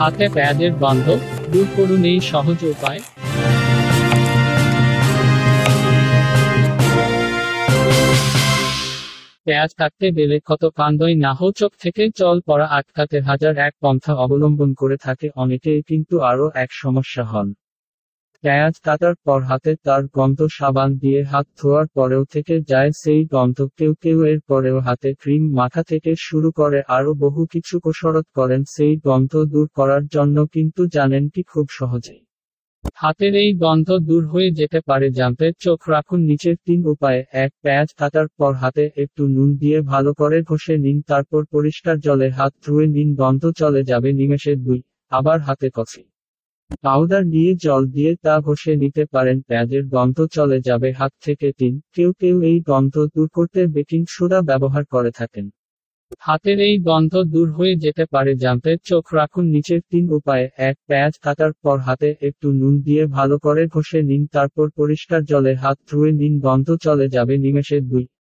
হাতে প্যাডের বান্ধব দূর করুন এই সহজ উপায়। পেঁয়াজ কাটতে গেলে কত কান্দই না হো চোখ থেকে জল পড়া আটকাতে হাজার এক পন্থা অবলম্বন করে থাকে অনেকেই, কিন্তু আরও এক সমস্যা হন পেঁয়াজ কাটার পর হাতে তার গন্ধ সাবান দিয়ে হাত ধোয়ার পরেও থেকে যায় সেই গন্ধ। কেউ কেউ এর পরেও হাতে ক্রিম মাখা থেকে শুরু করে আরও বহু কিছু কসরত করেন সেই গন্ধ দূর করার জন্য কিন্তু জানেন কি খুব সহজেই হাতের এই গন্ধ দূর হয়ে যেতে পারে জানতে চোখ রাখুন নিচের তিন উপায়ে। এক পেঁয়াজ কাটার পর হাতে একটু নুন দিয়ে ভালো করে ঘষে নিন, তারপর পরিষ্কার জলে হাত ধুয়ে নিন, গন্ধ চলে যাবে নিমেষে দুই, আবার হাতে কফি। পাউডার নিয়ে জল দিয়ে তা ঘষে নিতে পারেন। পেঁয়াজের গন্ধ চলে যাবে হাত থেকে তিন। কেউ কেউ এই গন্ধ দূর করতে বেকিং সোডা ব্যবহার করে থাকেন। হাতের এই গন্ধ দূর হয়ে যেতে পারে জানতে চোখ রাখুন নিচের তিন উপায়ে। এক, পেঁয়াজ কাটার পর হাতে একটু নুন দিয়ে ভালো করে ঘষে নিন। তারপর পরিষ্কার জলে হাত ধুয়ে নিন। গন্ধ চলে যাবে নিমেষে দুই।